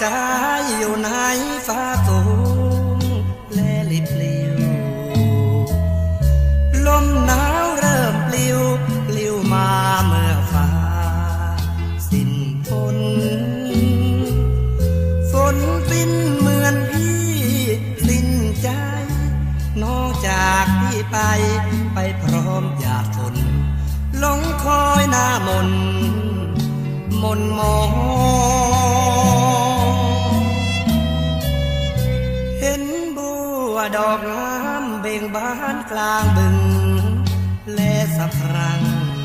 ใจายอยู่ในฟ้าสูงและลิบลิวลมหนาวเริ่มปลิวปลิวมาเมื่อฟ้า สิ้นฝนฝนสิ้นเหมือนพี่ สิ้นใจ นอกจากพี่ไป ไปพร้อมหยาดฝนหลงคอยหน้ามน มนมอง ดอกงามเบ่งบานกลางบึง และสะพรัง